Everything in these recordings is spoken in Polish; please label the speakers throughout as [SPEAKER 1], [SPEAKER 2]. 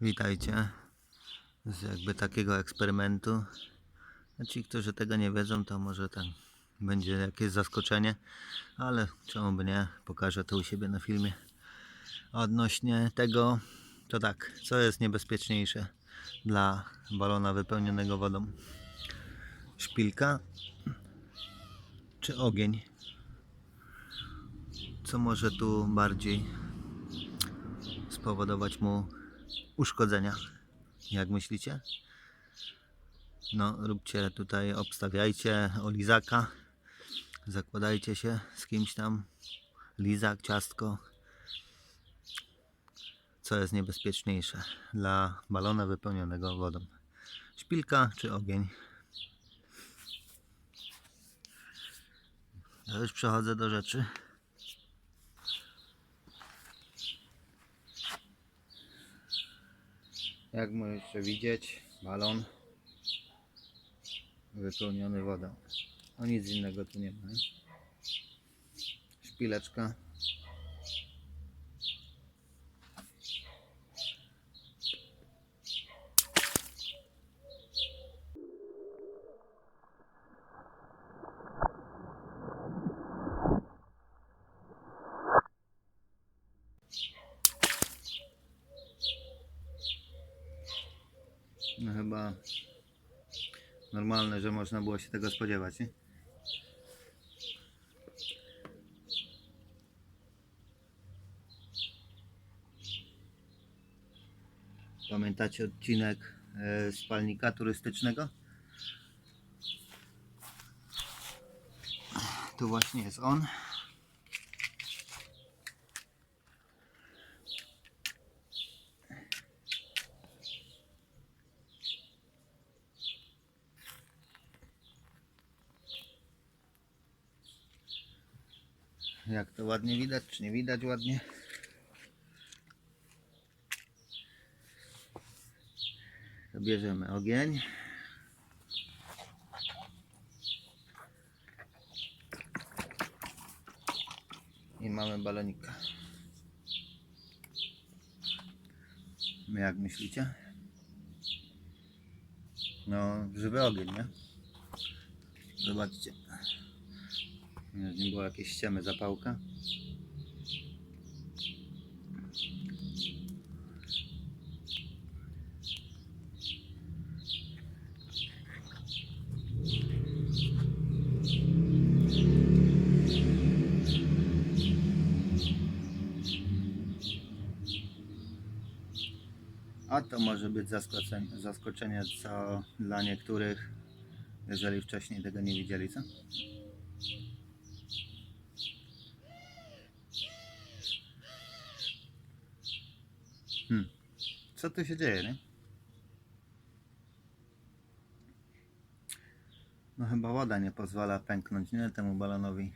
[SPEAKER 1] Witajcie z jakby takiego eksperymentu. Ci, którzy tego nie wiedzą, to może tam będzie jakieś zaskoczenie, ale czemu by nie, pokażę to u siebie na filmie. Odnośnie tego, to tak, co jest niebezpieczniejsze dla balona wypełnionego wodą? Szpilka czy ogień? Co może tu bardziej spowodować mu uszkodzenia. Jak myślicie? No, róbcie tutaj, obstawiajcie lizaka. Zakładajcie się z kimś tam. Lizak, ciastko. Co jest niebezpieczniejsze dla balona wypełnionego wodą? Szpilka czy ogień? Ja już przechodzę do rzeczy. Jak możecie widzieć, balon wypełniony wodą. No nic innego tu nie ma. Szpileczka. No chyba normalne, że można było się tego spodziewać, nie? Pamiętacie odcinek e, spalnika turystycznego? Tu właśnie jest on. Jak to ładnie widać, czy nie widać ładnie? To bierzemy ogień. I mamy balonika. Jak myślicie? No, żywy ogień, nie? Zobaczcie. Nie było jakieś ściemy zapałka. A to może być zaskoczenie, zaskoczenie co dla niektórych, jeżeli wcześniej tego nie widzieli, co? Co tu się dzieje, nie? No chyba woda nie pozwala pęknąć, nie? Temu balonowi.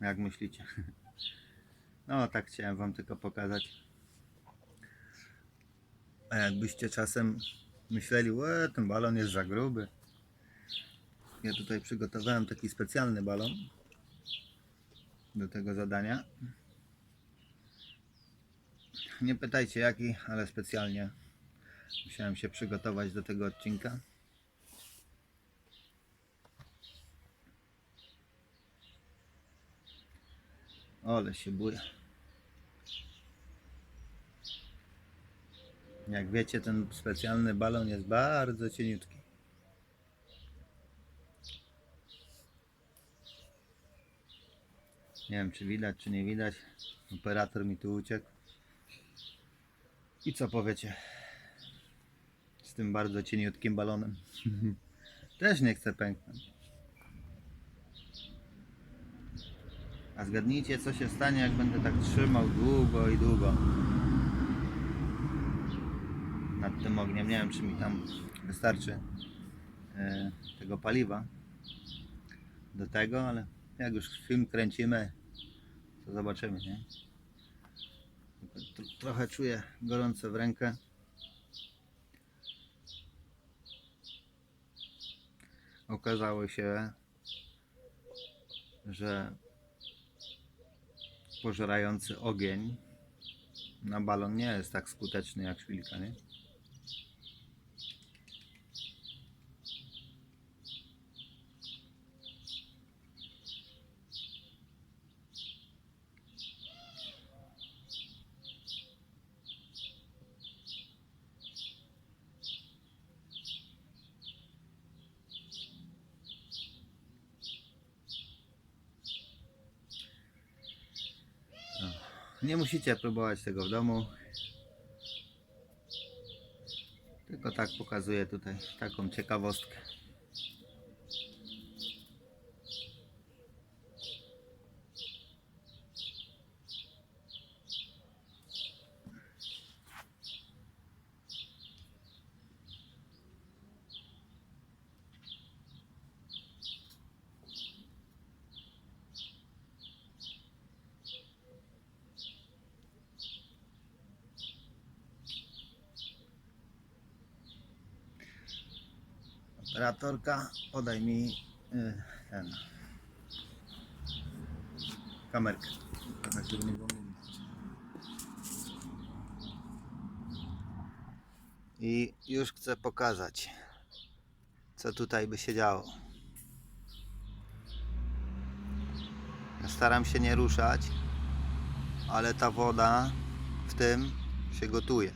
[SPEAKER 1] Jak myślicie? No tak chciałem wam tylko pokazać. A jakbyście czasem myśleli, że ten balon jest za gruby. Ja tutaj przygotowałem taki specjalny balon do tego zadania. Nie pytajcie jaki, ale specjalnie musiałem się przygotować do tego odcinka. Ole się buja. Jak wiecie, ten specjalny balon jest bardzo cieniutki. Nie wiem, czy widać, czy nie widać. Operator mi tu uciekł. I co powiecie? Z tym bardzo cieniutkim balonem. Też nie chcę pęknąć. A zgadnijcie, co się stanie, jak będę tak trzymał długo i długo nad tym ogniem. Nie wiem, czy mi tam wystarczy e, tego paliwa do tego, ale jak już film kręcimy, to zobaczymy, nie? Tro- Trochę czuję gorące w rękę. Okazało się, że pożerający ogień Na balon nie jest tak skuteczny jak szpilka, nie? Nie musicie próbować tego w domu. Tylko tak pokazuję tutaj taką ciekawostkę. Operatorka, podaj mi y, ten kamerkę. I już chcę pokazać, co tutaj by się działo. Staram się nie ruszać, ale ta woda w tym się gotuje.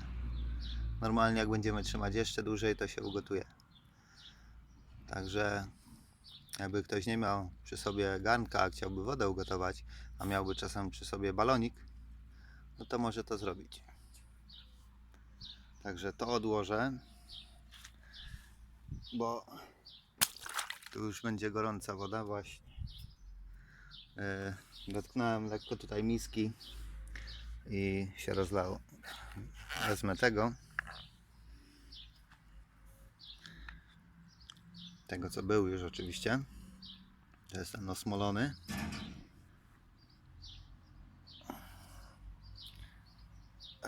[SPEAKER 1] Normalnie jak będziemy trzymać jeszcze dłużej, to się ugotuje. Także jakby ktoś nie miał przy sobie garnka, a chciałby wodę ugotować, a miałby czasem przy sobie balonik, no to może to zrobić. Także to odłożę, bo tu już będzie gorąca woda właśnie. Yy, dotknąłem lekko tutaj miski i się rozlało. Wezmę tego. Tego co był już oczywiście. To jest ten osmolony.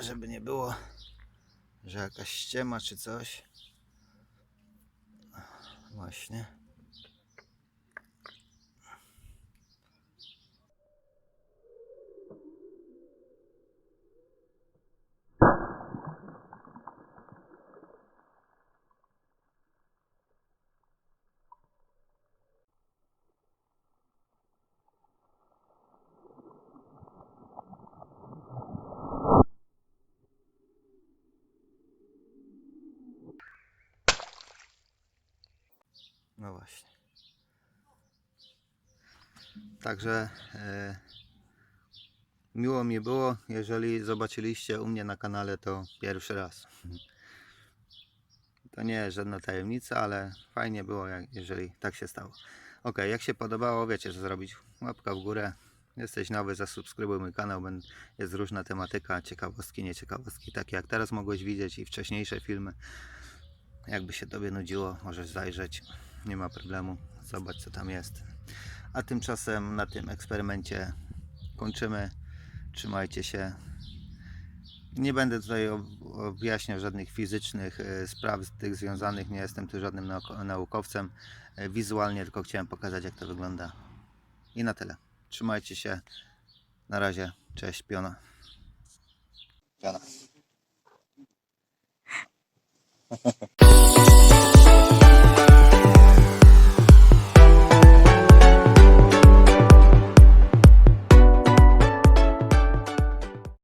[SPEAKER 1] Żeby nie było, że jakaś ściema czy coś. Właśnie. No właśnie. Także e, miło mi było, jeżeli zobaczyliście u mnie na kanale to pierwszy raz. To nie jest żadna tajemnica, ale fajnie było, jak, jeżeli tak się stało. Ok, jak się podobało, wiecie co zrobić. Łapka w górę. Jesteś nowy, zasubskrybuj mój kanał. Jest różna tematyka, ciekawostki, nieciekawostki, takie jak teraz mogłeś widzieć i wcześniejsze filmy. Jakby się Tobie nudziło, możesz zajrzeć. Nie ma problemu. Zobacz, co tam jest. A tymczasem na tym eksperymencie kończymy. Trzymajcie się. Nie będę tutaj ob- objaśniał żadnych fizycznych e, spraw tych związanych. Nie jestem tu żadnym nauko- naukowcem. E, Wizualnie tylko chciałem pokazać, jak to wygląda. I na tyle. Trzymajcie się. Na razie. Cześć, piona. Piona.